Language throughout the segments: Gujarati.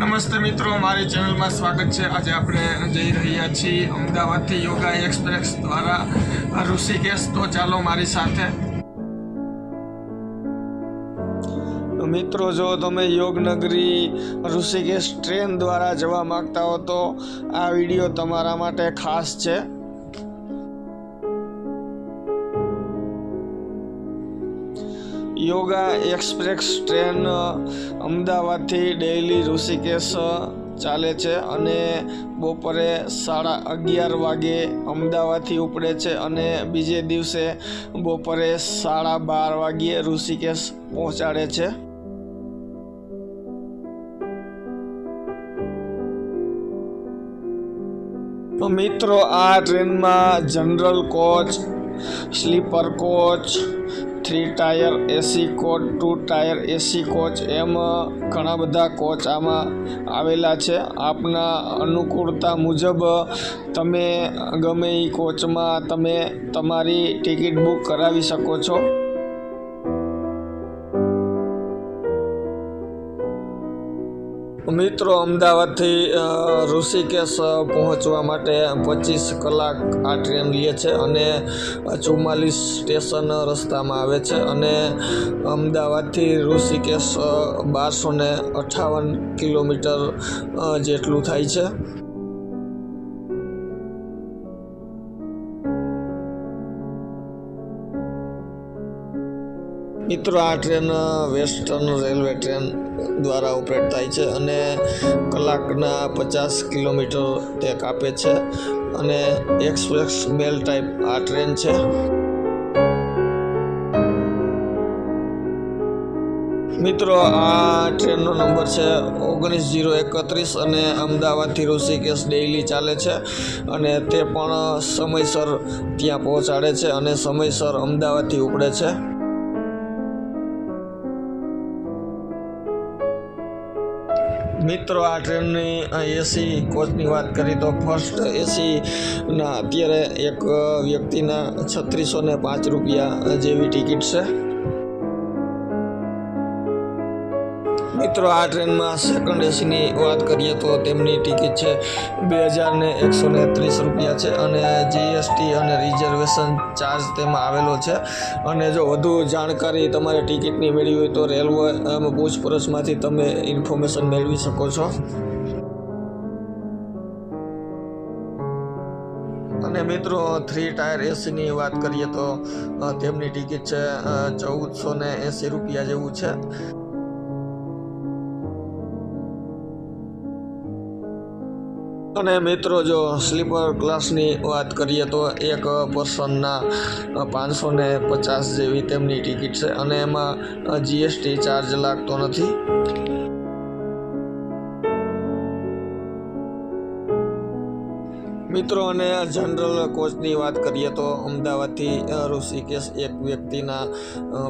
નમસ્તે મિત્રો, મારી ચેનલમાં સ્વાગત છે. આજે આપણે જઈ રહ્યા છીએ અમદાવાદથી યોગા એક્સપ્રેસ દ્વારા ઋષિકેશ. તો ચાલો મારી સાથે. મિત્રો, જો તમે યોગનગરી ઋષિકેશ ટ્રેન દ્વારા જવા માંગતા હો, તો આ વીડિયો તમારા માટે ખાસ છે. યોગા એક્સપ્રેસ ટ્રેન અમદાવાદથી ડેઇલી ઋષિકેશ ચાલે છે અને બપોરે સાડા અગિયાર વાગે અમદાવાદથી ઉપડે છે અને બીજે દિવસે બપોરે સાડા બાર વાગ્યે ઋષિકેશ પહોંચાડે છે. મિત્રો, આ ટ્રેનમાં general coach sleeper coach, three tier AC coach, two tier AC coach એમ ઘણા બધા કોચ આમાં આવેલા છે. આપના અનુકૂળતા મુજબ તમે ગમે એ કોચમાં તમે તમારી ટિકિટ બુક કરાવી શકો છો. મિત્રો, અમદાવાદથી ઋષિકેશ પહોંચવા માટે પચીસ કલાક આ ટ્રેન લે છે અને ચુમ્માલીસ સ્ટેશન રસ્તામાં આવે છે અને અમદાવાદથી ઋષિકેશ બારસો ને અઠાવન કિલોમીટર જેટલું થાય છે. મિત્રો, આ ટ્રેન વેસ્ટર્ન રેલવે ટ્રેન દ્વારા ઓપરેટ થાય છે અને કલાકના પચાસ કિલોમીટર તે કાપે છે અને એક્સપ્રેસ મેલ ટાઈપ આ ટ્રેન છે. મિત્રો, આ ટ્રેનનો નંબર છે ઓગણીસ જીરો એકત્રીસ અને અમદાવાદથી ઋષિકેશ ડેઇલી ચાલે છે અને તે પણ સમયસર ત્યાં પહોંચાડે છે અને સમયસર અમદાવાદથી ઉપડે છે. મિત્રો, આ ટ્રેનની એસી કોચની વાત કરી તો ફર્સ્ટ એસીના અત્યારે એક વ્યક્તિના છત્રીસો પાંચ રૂપિયા જેવી ટિકિટ છે. મિત્રો, આ ટ્રેનમાં સેકન્ડ એસીની વાત કરીએ તો તેમની ટિકિટ છે બે હજાર ને એકસો ને ત્રીસ રૂપિયા છે અને જીએસટી અને રિઝર્વેશન ચાર્જ તેમાં આવેલો છે. અને જો વધુ જાણકારી તમારે ટિકિટની મેળવી હોય તો રેલવે પૂછપરછમાંથી તમે ઇન્ફોર્મેશન મેળવી શકો છો. અને મિત્રો થ્રી ટાયર એસીની વાત કરીએ તો તેમની ટિકિટ છે ચૌદસો ને એંસી રૂપિયા જેવું છે. અને મિત્રો, જો સ્લીપર ક્લાસની વાત કરીએ તો એક પર્સનના પાંચસો ને પચાસ જેવી તેમની ટિકિટ છે અને એમાં જીએસટી ચાર્જ લાગતો નથી. મિત્રો, અને જનરલ કોચની વાત કરીએ તો અમદાવાદથી ઋષિકેશ એક વ્યક્તિના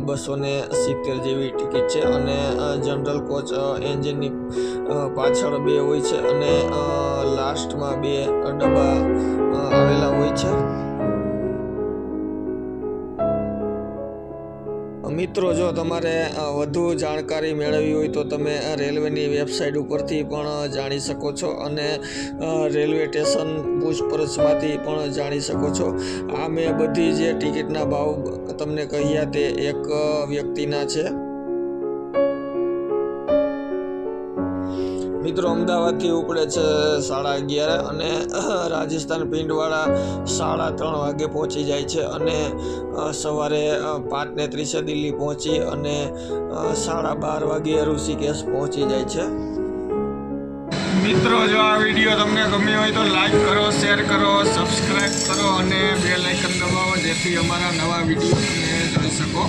બસો ને સિત્તેર જેવી ટિકિટ છે અને જનરલ કોચ એન્જિનની પાછળ બે હોય છે અને લાસ્ટમાં બે ડબ્બા આવેલા મિત્રો, જો તમારે વધુ જાણકારી મેળવવી હોય તો તમે રેલવેની વેબસાઇટ ઉપરથી પણ જાણી શકો છો અને રેલવે સ્ટેશન પૂછપરછમાંથી પણ જાણી શકો છો. આ મેં બધી જે ટિકિટના ભાવ તમને કહ્યા તે એક વ્યક્તિના છે. મિત્રો અમદાવાદથી ઉપડે છે સાડા અગિયારે અને રાજસ્થાન પિંડવાળા સાડા ત્રણ વાગે પહોંચી જાય છે અને સવારે પાંચને ત્રીસે દિલ્હી પહોંચી અને સાડા બાર વાગે ઋષિકેશ પહોંચી જાય છે. મિત્રો, જો આ વીડિયો તમને ગમ્યો હોય તો લાઈક કરો, શેર કરો સબસ્ક્રાઈબ કરો અને બે લાઇકન દબાવો જેથી અમારા નવા વીડિયો તમે જોઈ શકો.